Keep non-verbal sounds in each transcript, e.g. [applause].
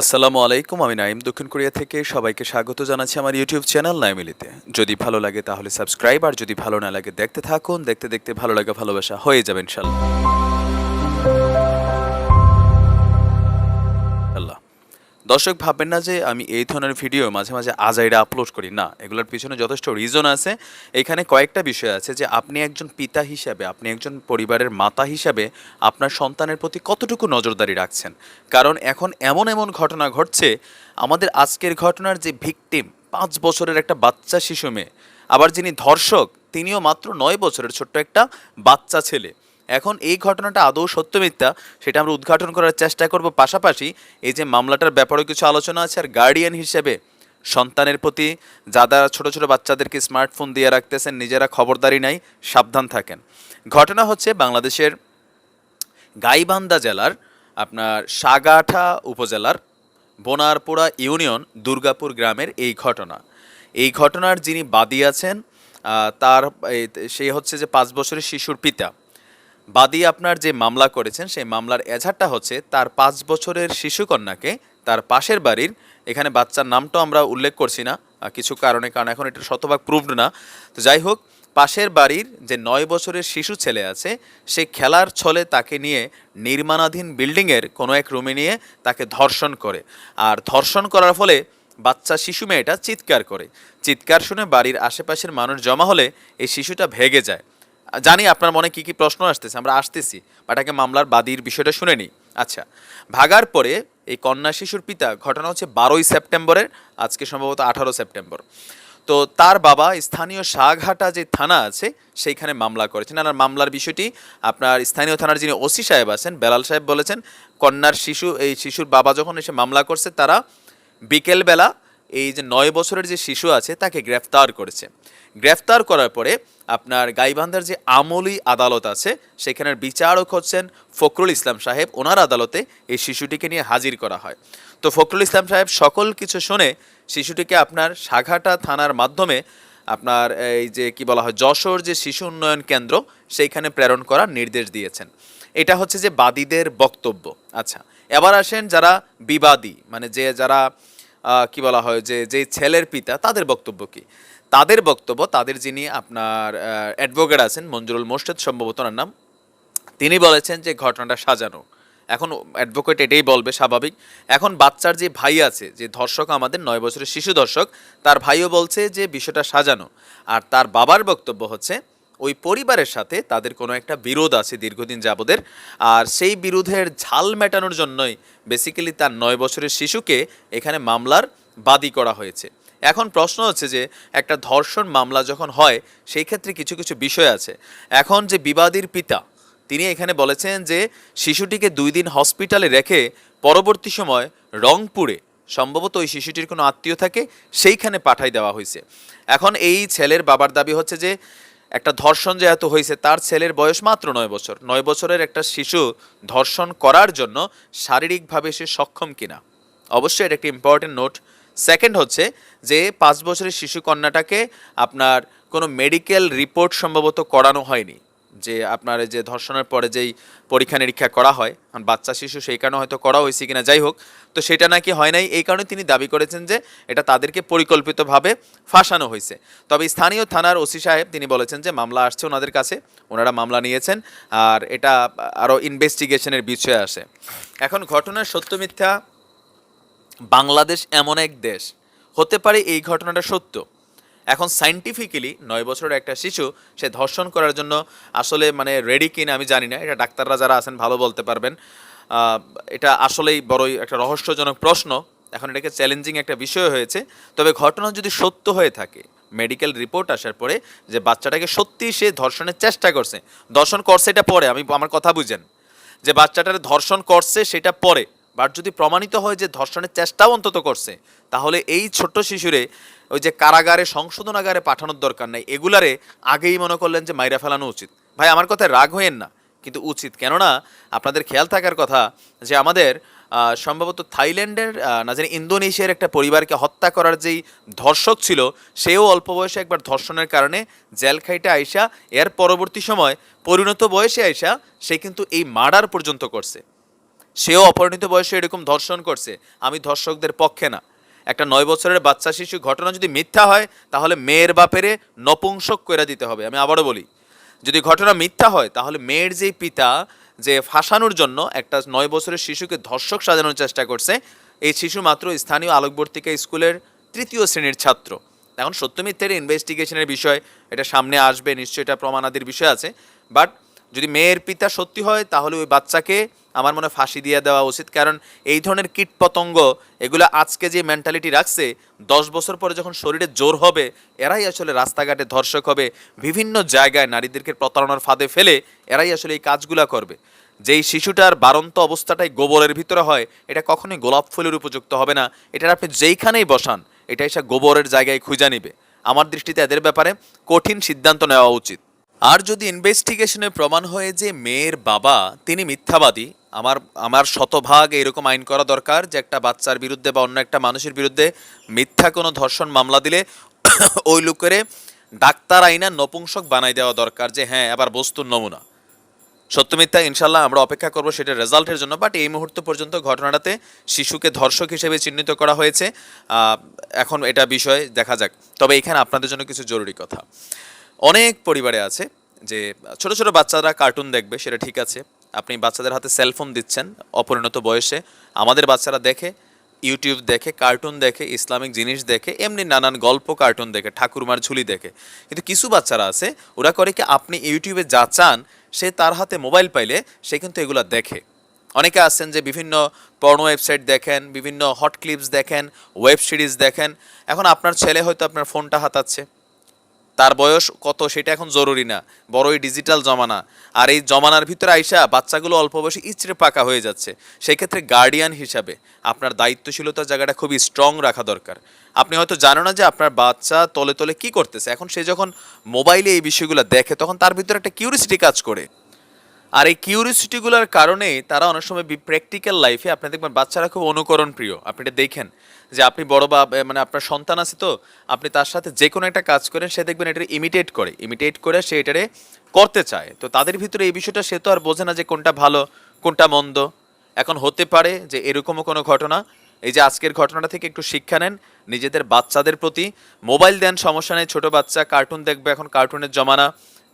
আসসালামু আলাইকুম, আমি নাইম দক্ষিণ কোরিয়া থেকে সবাইকে স্বাগত জানাচ্ছি আমার ইউটিউব চ্যানেল নাইমিলিতে যদি ভালো লাগে তাহলে সাবস্ক্রাইব, আর যদি ভালো না লাগে দেখতে থাকুন। দেখতে দেখতে ভালো লাগে, ভালোবাসা হয়ে যাবেন ইনশাল্লাহ। দর্শক ভাববেন না যে আমি এই ধরনের ভিডিও মাঝে মাঝে আজাইরা আপলোড করি। না, এগুলোর পিছনে যথেষ্ট রিজন আছে। এখানে কয়েকটা বিষয় আছে যে আপনি একজন পিতা হিসাবে, আপনি একজন পরিবারের মাতা হিসাবে আপনার সন্তানের প্রতি কতটুকু নজরদারি রাখছেন? কারণ এখন এমন এমন ঘটনা ঘটছে, আমাদের আজকের ঘটনার যে ভিকটিম পাঁচ বছরের একটা বাচ্চা শিশু মেয়ে, আবার যিনি ধর্ষক, তিনিও মাত্র নয় বছরের ছোট্ট একটা বাচ্চা ছেলে। এখন এই ঘটনাটা আদৌ সত্য মিথ্যা, সেটা আমরা উদ্ঘাটন করার চেষ্টা করব। পাশাপাশি এই যে মামলাটার ব্যাপারেও কিছু আলোচনা আছে, আর গার্ডিয়ান হিসেবে সন্তানের প্রতি যারা ছোট ছোট বাচ্চাদেরকে স্মার্টফোন দিয়ে রাখতেছেন, নিজেরা খবরদারি নাই সাবধান থাকেন। ঘটনা হচ্ছে বাংলাদেশের গাইবান্ধা জেলার আপনার সাগাঠা উপজেলার বোনারপুরা ইউনিয়ন, দুর্গাপুর গ্রামের এই ঘটনা। এই ঘটনার যিনি বাদী আছেন তার সে হচ্ছে যে পাঁচ বছরের শিশুর পিতা। বাদী আপনার যে মামলা করেছেন, সেই মামলার এজাহারটা হচ্ছে তার পাঁচ বছরের শিশুকন্যাকে তার পাশের বাড়ির, এখানে বাচ্চার নামটাও আমরা উল্লেখ করছি না কিছু কারণে, কারণ এখন এটা শতভাগ প্রুভড না। তো যাই হোক, পাশের বাড়ির যে নয় বছরের শিশু ছেলে আছে, সে খেলার ছলে তাকে নিয়ে নির্মাণাধীন বিল্ডিংয়ের কোনো এক রুমে নিয়ে তাকে ধর্ষণ করে। আর ধর্ষণ করার ফলে বাচ্চা শিশু মেয়েটা চিৎকার করে। চিৎকার শুনে বাড়ির আশেপাশের মানুষ জমা হলে এই শিশুটা ভেগে যায়। জানি আপনার মনে কি কি প্রশ্ন আসতেছে, আমরা আসতেছি বাট আগে মামলার বাদীর বিষয়টা শুনে নিই। আচ্ছা ভাগার পরে এই কন্যা শিশুর পিতা, ঘটনা হচ্ছে বারোই সেপ্টেম্বরের, আজকে সম্ভবত আঠারো সেপ্টেম্বর। তো তার বাবা স্থানীয় শাহঘাটা যে থানা আছে, সেইখানে মামলা করেছেন। আর মামলার বিষয়টি আপনার স্থানীয় থানার যিনি ওসি সাহেব আছেন, বেলাল সাহেব বলেছেন, কন্যার শিশু, এই শিশুর বাবা যখন এসে মামলা করছে, তারা বিকেলবেলা এই যে নয় বছরের যে শিশু আছে, তাকে গ্রেফতার করেছে। গ্রেফতার করার পরে আপনার গাইবান্ধার যে আমলি আদালত আছে সেখানের বিচারক হচ্ছেন ফখরুল ইসলাম সাহেব। ওনার আদালতে এই শিশুটিকে নিয়ে হাজির করা হয়। তো ফখরুল ইসলাম সাহেব, সকল কিছু শুনে শিশুটিকে আপনার সাঘাটা থানার মাধ্যমে আপনার এই যে কি বলা হয়, যশোর যে শিশু উন্নয়ন কেন্দ্র, সেইখানে প্রেরণ করার নির্দেশ দিয়েছেন। এটা হচ্ছে যে বাদীদের বক্তব্য। আচ্ছা এবার আসেন যারা বিবাদী মানে যে যারা কি বলা হয়, যে যে ছেলের পিতা, তাদের বক্তব্য কি? তাদের বক্তব্য, তাদের যিনি আপনার অ্যাডভোকেট আছেন, মঞ্জুরুল মোর্শেদ, সম্ভবত ওনার নাম, তিনি বলেছেন যে ঘটনাটা সাজানো। এখন অ্যাডভোকেট এটাই বলবে, স্বাভাবিক। এখন বাচ্চার যে ভাই আছে, যে ধর্ষক আমাদের, নয় বছরের শিশু দর্শক তার ভাইও বলছে যে বিষয়টা সাজানো। আর তার বাবার বক্তব্য হচ্ছে ওই পরিবারের সাথে তাদের কোনো একটা বিরোধ আছে দীর্ঘদিন যাবদের আর সেই বিরোধের ঝাল মেটানোর জন্যই বেসিক্যালি তার নয় বছরের শিশুকে এখানে মামলার বাদী করা হয়েছে। এখন প্রশ্ন হচ্ছে যে, একটা ধর্ষণ মামলা যখন হয়, সেই ক্ষেত্রে কিছু কিছু বিষয় আছে। এখন যে বিবাদীর পিতা, তিনি এখানে বলেছেন যে, শিশুটিকে দুই দিন হসপিটালে রেখে পরবর্তী সময় রংপুরে, সম্ভবত ওই শিশুটির কোনো আত্মীয় থাকে, সেইখানে পাঠাই দেওয়া হয়েছে। এখন এই ছেলের বাবার দাবি হচ্ছে যে একটা ধর্ষণ যে এত হয়েছে, তার ছেলের বয়স মাত্র নয় বছর। নয় বছরের একটা শিশু ধর্ষণ করার জন্য শারীরিকভাবে সে সক্ষম কিনা? অবশ্যই এটা একটি ইম্পর্টেন্ট নোট সেকেন্ড হচ্ছে যে, পাঁচ বছরের শিশু কন্যাটাকে আপনার কোনো মেডিকেল রিপোর্ট সম্ভবত করানো হয়নি। যে আপনার যে ধর্ষণের পরে যেই পরীক্ষা নিরীক্ষা করা হয় কারণ বাচ্চা, শিশু সেই কারণে হয়তো করা হয়েছে কিনা, যাই হোক, তো সেটা নাকি হয় নাই, এই কারণে তিনি দাবি করেছেন যে এটা তাদেরকে পরিকল্পিতভাবে ফাঁসানো হয়েছে। তবে স্থানীয় থানার ওসি সাহেব তিনি বলেছেন যে মামলা আসছে ওনাদের কাছে, ওনারা মামলা নিয়েছেন, আর এটা আরও ইনভেস্টিগেশনের বিষয়ে আসে। এখন ঘটনার সত্য মিথ্যা, বাংলাদেশ এমন এক দেশ, হতে পারে এই ঘটনাটা সত্য। এখন সাইন্টিফিক্যালি নয় বছরের একটা শিশু, সে ধর্ষণ করার জন্য আসলে মানে রেডি কিনা আমি জানি না। এটা ডাক্তাররা যারা আছেন ভালো বলতে পারবেন। এটা আসলেই বড়ই একটা রহস্যজনক প্রশ্ন। এখন এটাকে চ্যালেঞ্জিং একটা বিষয় হয়েছে। তবে ঘটনা যদি সত্য হয়ে থাকে মেডিকেল রিপোর্ট আসার পরে যে বাচ্চাটাকে সত্যি সে ধর্ষণের চেষ্টা করছে, ধর্ষণ করছে এটা পরে, আমি, আমার কথা বুঝেন। যে বাচ্চাটার ধর্ষণ করছে সেটা পরে বাট যদি প্রমাণিত হয় যে ধর্ষণের চেষ্টাও অন্তত করছে, তাহলে এই ছোট্ট শিশুরে ওই যে কারাগারে, সংশোধনাগারে পাঠানোর দরকার নাই। এগুলারে আগেই মনে করলেন যে মাইরা ফেলানো উচিত। ভাই, আমার কথায় রাগ হইয়েন না, কিন্তু উচিত। কেননা আপনাদের খেয়াল থাকার কথা যে আমাদের সম্ভবত থাইল্যান্ডের না জানি ইন্দোনেশিয়ার একটা পরিবারকে হত্যা করার যেই ধর্ষক ছিল, সেও অল্প বয়সে একবার ধর্ষণের কারণে জেল খাইটে আইসা, এর পরবর্তী সময় পরিণত বয়সে আইসা, সে কিন্তু এই মার্ডার পর্যন্ত করছে। সেও অপরিণত বয়সে এরকম ধর্ষণ করছে। আমি ধর্ষকদের পক্ষে না। একটা নয় বছরের বাচ্চা শিশু ঘটনা যদি মিথ্যা হয়, তাহলে মেয়ের বাপেরে নপুংসক করে দিতে হবে। আমি আবারও বলি, যদি ঘটনা মিথ্যা হয়, তাহলে মেয়ের যেই পিতা যে ফাঁসানোর জন্য একটা নয় বছরের শিশুকে ধর্ষক সাজানোর চেষ্টা করছে, এই শিশু মাত্র স্থানীয় আলোকবর্তিকা স্কুলের তৃতীয় শ্রেণির ছাত্র। এখন সত্য মিথ্যের ইনভেস্টিগেশনের বিষয়, এটা সামনে আসবে, নিশ্চয়ই এটা প্রমাণাদির বিষয় আছে। বাট যদি মেয়ের পিতা সত্যি হয়, তাহলে ওই বাচ্চাকে আমার মনে ফাঁসি দিয়ে দেওয়া উচিত। কারণ এই ধরনের কীট পতঙ্গ এগুলো আজকে যে মেন্টালিটি রাখছে, দশ বছর পরে যখন শরীরে জোর হবে, এরাই আসলে রাস্তাঘাটে ধর্ষক হবে। বিভিন্ন জায়গায় নারীদেরকে প্রতারণার ফাঁদে ফেলে এরাই আসলে এই কাজগুলা করবে। যেই শিশুটার বারন্ত অবস্থাটাই গোবরের ভিতরে হয়, এটা কখনোই গোলাপ ফুলের উপযুক্ত হবে না। এটার আপনি যেইখানেই বসান এটা এসে গোবরের জায়গায় খুঁজে নিবে। আমার দৃষ্টিতে এদের ব্যাপারে কঠিন সিদ্ধান্ত নেওয়া উচিত। আর যদি ইনভেস্টিগেশনে প্রমাণ হয়ে যে মেয়ের বাবা, তিনি মিথ্যাবাদী আমার আমার শতভাগ এরকম আইন করা দরকার যে একটা বাচ্চার বিরুদ্ধে বা অন্য একটা মানুষের বিরুদ্ধে মিথ্যা কোনো ধর্ষণ মামলা দিলে [coughs] ওই লোকেরে ডাক্তার আইনা নপুংসক বানাই দেওয়া দরকার যে হ্যাঁ আবার বস্তুর নমুনা। সত্য মিথ্যা ইনশাল্লাহ আমরা অপেক্ষা করব সেটার রেজাল্টের জন্য, বাট এই মুহূর্ত পর্যন্ত ঘটনাটাতে শিশুকে ধর্ষক হিসেবে চিহ্নিত করা হয়েছে। এখন এটা বিষয়ে দেখা যাক। তবে এখানে আপনাদের জন্য কিছু জরুরি কথা। অনেক পরিবারে আছে যে ছোট ছোট বাচ্চারা কার্টুন দেখবে, সেটা ঠিক আছে। আপনি বাচ্চাদের হাতে সেলফোন দিচ্ছেন অপরিণত বয়সে, আমাদের বাচ্চারা দেখে ইউটিউব দেখে কার্টুন দেখে, ইসলামিক জিনিস দেখে, এমনি নানান গল্প কার্টুন দেখে, ঠাকুরমার ঝুলি দেখে। কিন্তু কিছু বাচ্চারা আছে, ওরা করে কি আপনি ইউটিউবে যা চান, সে তার হাতে মোবাইল পাইলে সে কিন্তু এগুলো দেখে। অনেকে আছেন যে বিভিন্ন পর্ণ ওয়েবসাইট দেখেন, বিভিন্ন হট ক্লিপস দেখেন ওয়েব সিরিজ দেখেন। এখন আপনার ছেলে হয়তো আপনার ফোনটা হাতাচ্ছে। তার বয়স কত সেটা এখন জরুরি না। বড়ই ডিজিটাল জমানা। আর এই জমানার ভিতরে আইসা বাচ্চাগুলো অল্প বয়সে ইচড়ে পাকা হয়ে যাচ্ছে। সেই ক্ষেত্রে গার্ডিয়ান হিসাবে আপনার দায়িত্বশীলতার জায়গাটা খুবই স্ট্রং রাখা দরকার। আপনি হয়তো জানো না যে আপনার বাচ্চা তলে তলে কি করতেছে? এখন সে যখন মোবাইলে এই বিষয়গুলো দেখে, তখন তার ভিতরে একটা কিউরিসিটি কাজ করে। আর এই কিউরিসিটিগুলোর কারণে তারা অনেক সময় প্র্যাকটিক্যাল লাইফে আপনি দেখবেন বাচ্চারা খুব অনুকরণ প্রিয়। আপনি এটা দেখেন যে আপনি বড় বা মানে আপনার সন্তান আছে তো, আপনি তার সাথে যে কোনো একটা কাজ করেন, সে দেখবেন এটা ইমিটেট করে। ইমিটেট করে সে এটারে করতে চায়। তো তাদের ভিতরে এই বিষয়টা সে তো আর বোঝে না যে কোনটা ভালো, কোনটা মন্দ। এখন হতে পারে যে এরকমও কোনো ঘটনা। এই যে আজকের ঘটনাটা থেকে একটু শিক্ষা নেন। নিজেদের বাচ্চাদের প্রতি মোবাইল দেন, সমস্যা নেই, ছোটো বাচ্চা কার্টুন দেখবে এখন কার্টুনের জমানা।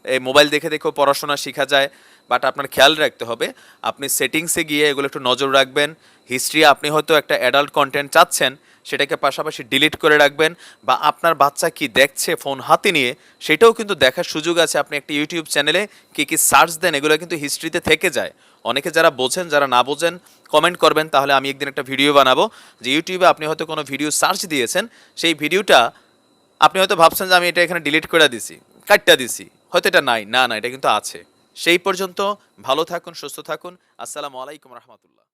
এই মোবাইল দেখে দেখেও পড়াশোনা শেখা যায় বাট আপনার খেয়াল রাখতে হবে, আপনি সেটিংসে গিয়ে এগুলো একটু নজর রাখবেন হিস্ট্রি আপনি হয়তো একটা অ্যাডাল্ট কন্টেন্ট চাচ্ছেন, সেটাকে পাশাপাশি ডিলিট করে রাখবেন, বা আপনার বাচ্চা কি দেখছে ফোন হাতে নিয়ে, সেটাও কিন্তু দেখার সুযোগ আছে, আপনি একটা ইউটিউব চ্যানেলে কি কি সার্চ দেন, এগুলো কিন্তু হিস্ট্রিতে থেকে যায়। অনেকে যারা বোঝেন, যারা না বোঝেন কমেন্ট করবেন, তাহলে আমি একদিন একটা ভিডিও বানাবো, যে ইউটিউবে আপনি হয়তো কোনো ভিডিও সার্চ দিয়েছেন, সেই ভিডিওটা আপনি হয়তো ভাবছেন যে আমি এটা এখানে ডিলিট করে দিছি কাটটা দিছি হয়তো এটা নাই, না না, এটা কিন্তু আছে। সেই পর্যন্ত ভালো থাকুন, সুস্থ থাকুন। আসসালামু আলাইকুম রহমতুল্লাহ।